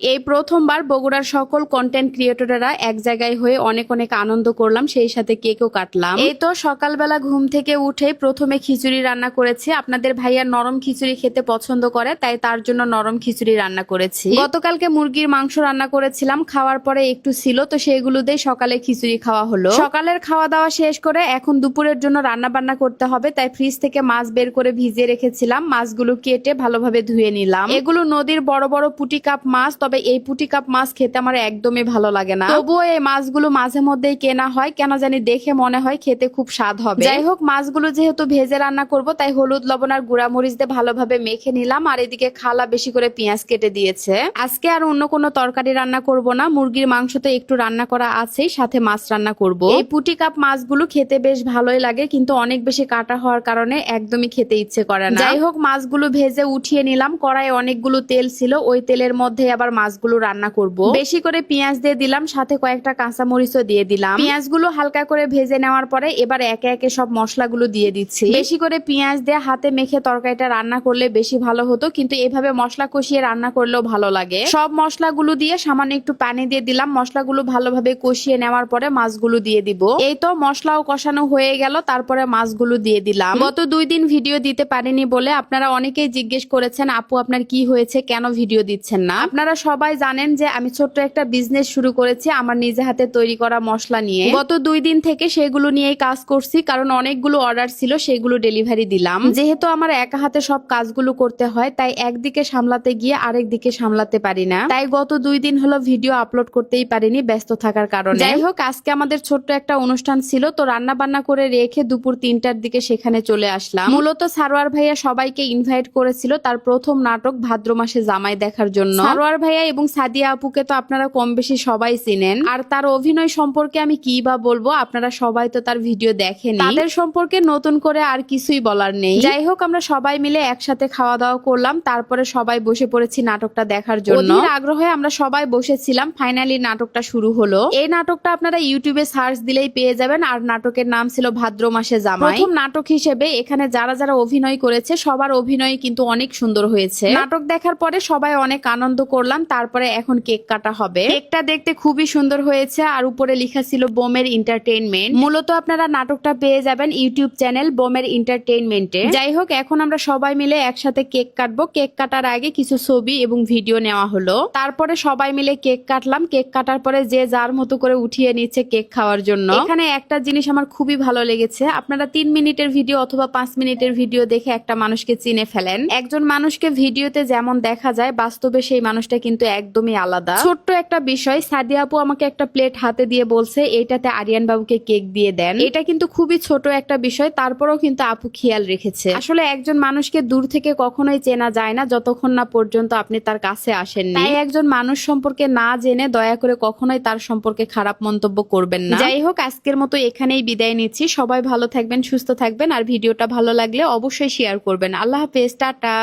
এই প্রথমবার বগুড়ার সকল কন্টেন্ট ক্রিয়েটরেরা এক জায়গায় হয়ে অনেক অনেক আনন্দ করলাম, সেই সাথে কেকও কাটলাম। এই তো সকালবেলা ঘুম থেকে উঠে প্রথমে খিচুড়ি রান্না করেছি। আপনাদের ভাইয়া নরম খিচুড়ি খেতে পছন্দ করে, তাই তার জন্য নরম খিচুড়ি রান্না করেছি। গতকালকে মুরগির মাংস রান্না করেছিলাম, খাওয়ার পরে একটু ছিল, তো সেগুলো দিয়ে সকালে খিচুড়ি খাওয়া হলো। সকালের খাওয়া দাওয়া শেষ করে এখন দুপুরের জন্য রান্না বান্না করতে হবে, তাই ফ্রিজ থেকে মাছ বের করে ভিজিয়ে রেখেছিলাম। মাছগুলো কেটে ভালোভাবে ধুয়ে নিলাম। এগুলো নদীর বড় বড় পুটি কাপ মাছ তবে এই পুটি কাপ মাছ খেতে আমার একদমই ভালো লাগে না। তবুও এই মাছগুলো মাঝে মধ্যেই কেনা হয়, কেন জানি দেখে মনে হয় খেতে খুব স্বাদ হবে। যাই হোক, মাছগুলো যেহেতু ভেজে রান্না করব, তাই হলুদ, লবণ আর গুঁড়া মরিচ দিয়ে ভালোভাবে মেখে নিলাম, আর এদিকে খালা বেশি করে পেঁয়াজ কেটে দিয়েছে। আজকে আর অন্য কোনো তরকারি রান্না করব না, মুরগির মাংস তো একটু রান্না করা আছেই, সাথে মাছ রান্না করব। এই পুটি কাপ মাছগুলো খেতে বেশ ভালোই লাগে, কিন্তু অনেক বেশি কাটা হওয়ার কারণে একদমই খেতে ইচ্ছে করে না। যাই হোক, মাছগুলো ভেজে উঠিয়ে নিলাম কড়াই অনেকগুলো তেল ছিল, ওই তেলের মধ্যে আবার মাছগুলো রান্না করব। বেশি করে পেঁয়াজ দিয়ে দিলাম, সাথে কয়েকটা কাঁচা মরিচও দিয়ে দিলাম। পেঁয়াজগুলো হালকা করে ভেজে নেওয়ার পরে এবার একে একে সব মশলাগুলো দিয়ে দিচ্ছি। বেশি করে পেঁয়াজ দিয়ে হাতে মেখে তরকারিটা রান্না করলে বেশি ভালো হতো, কিন্তু এভাবে মশলা কষিয়ে রান্না করলেও ভালো লাগে। সব মশলাগুলো দিয়ে সামান্য একটু পানি দিয়ে দিলাম, মশলাগুলো ভালোভাবে কষিয়ে নেওয়ার পরে মাছগুলো দিয়ে দিব। এই তো মশলাও কষানো হয়ে গেল, তারপরে মাছগুলো দিয়ে দিলাম। গত দুই দিন ভিডিও দিতে পারিনি বলে আপনারা অনেকেই জিজ্ঞেস করেছেন, আপু, আপনার কি হয়েছে? কেন ভিডিও দিচ্ছেন না? আপনারা সবাই জানেন যে আমি ছোট্ট একটা বিজনেস শুরু করেছি আমার নিজে হাতে তৈরি করা মশলা নিয়ে। গত দুই দিন থেকে সেগুলো নিয়েই কাজ করছি, কারণ অনেকগুলো অর্ডার ছিল, সেগুলো ডেলিভারি দিলাম। যেহেতু আমার একা হাতে সব কাজগুলো করতে হয়, তাই একদিকে সামলাতে গিয়ে আরেক দিকে সামলাতে পারি না। তাই গত দুই দিন হলো ভিডিও আপলোড করতেই পারিনি ব্যস্ত থাকার কারণে। যাই হোক, আজকে আমাদের ছোট্ট একটা অনুষ্ঠান ছিল, তো রান্না বান্না করে রেখে দুপুর তিনটার দিকে সেখানে চলে আসলাম। মূলত সারোয়ার ভাইয়া সবাইকে ইনভাইট করেছিল তার প্রথম নাটক ভাদ্র মাসে জামাই দেখার জন্য। সারোয়ার ভাইয়া এবং সাদিয়া আপুকে তো আপনারা কম বেশি সবাই চিনেন। আর তার অভিনয় সম্পর্কে আমি কি বা বলব, আপনারা সবাই তো তার ভিডিও দেখেনি তাদের সম্পর্কে নতুন করে আর কিছুই বলার নেই। যাই হোক, আমরা সবাই মিলে একসাথে খাওয়া দাওয়া করলাম, তারপরে সবাই বসে পড়েছি নাটকটা দেখার জন্য। আগ্রহে আমরা সবাই বসেছিলাম, ফাইনালি নাটকটা শুরু হলো। এই নাটকটা আপনারা ইউটিউবে সার্চ দিলেই পেয়ে যাবেন, আর নাটকের নাম ছিল ভাদ্র মাসে জামাই। নাটক হিসেবে এখানে যারা যারা অভিনয় করেছে, সবার অভিনয় কিন্তু অনেক সুন্দর হয়েছে। নাটক দেখার পরে সবাই অনেক আনন্দ করলাম তারপরে এখন কেক কাটা হবে। কেকটা দেখতে খুবই সুন্দর হয়েছে আর উপরে লেখা ছিল বোমের এন্টারটেইনমেন্ট মূলত আপনারা নাটকটা পেয়ে যাবেন ইউটিউব চ্যানেল বোমের এন্টারটেইনমেন্টে যাই হোক, এখন আমরা সবাই মিলে একসাথে কেক কাটবো। কেক কাটার আগে কিছু ছবি এবং ভিডিও নেওয়া হলো। তারপরে সবাই মিলে কেক কাটলাম। কেক কাটার পরে যে যার মতো করে উঠিয়ে নিচ্ছে কেক খাওয়ার জন্য। এখানে একটা জিনিস আমার খুবই ভালো লেগেছে। আপনারা তিন মিনিটের ভিডিও অথবা পাঁচ মিনিটের ভিডিও দেখে একটা মানুষকে চিনে ফেলেন। একজন মানুষকে ভিডিওতে যেমন দেখা যায়, বাস্তবে সেই মানুষটা কিন্তু একদমই আলাদা। ছোট্ট একটা বিষয় সাদিয়া আপু আমাকে একটা প্লেট হাতে দিয়ে বলছে এইটাতে আরিয়ান বাবুকে কেক দিয়ে দেন। এটা কিন্তু খুবই ছোট একটা বিষয় তারপরেও কিন্তু আপু খেয়াল রেখেছে। আসলে একজন মানুষকে দূর থেকে কখনোই চেনা যায় না যতক্ষণ না পর্যন্ত আপনি তার কাছে আসেননি। তাই একজন মানুষ সম্পর্কে না জেনে দয়া করে কখনোই তার সম্পর্কে খারাপ মন্তব্য করবেন না। যাই হোক আজকের মতো এখানেই বিদায় নিচ্ছি। সবাই ভালো থাকবেন সুস্থ থাকবেন আর ভিডিওটা ভালো লাগলে অবশ্যই শেয়ার করবেন। আল্লাহ হাফেজ টাটা।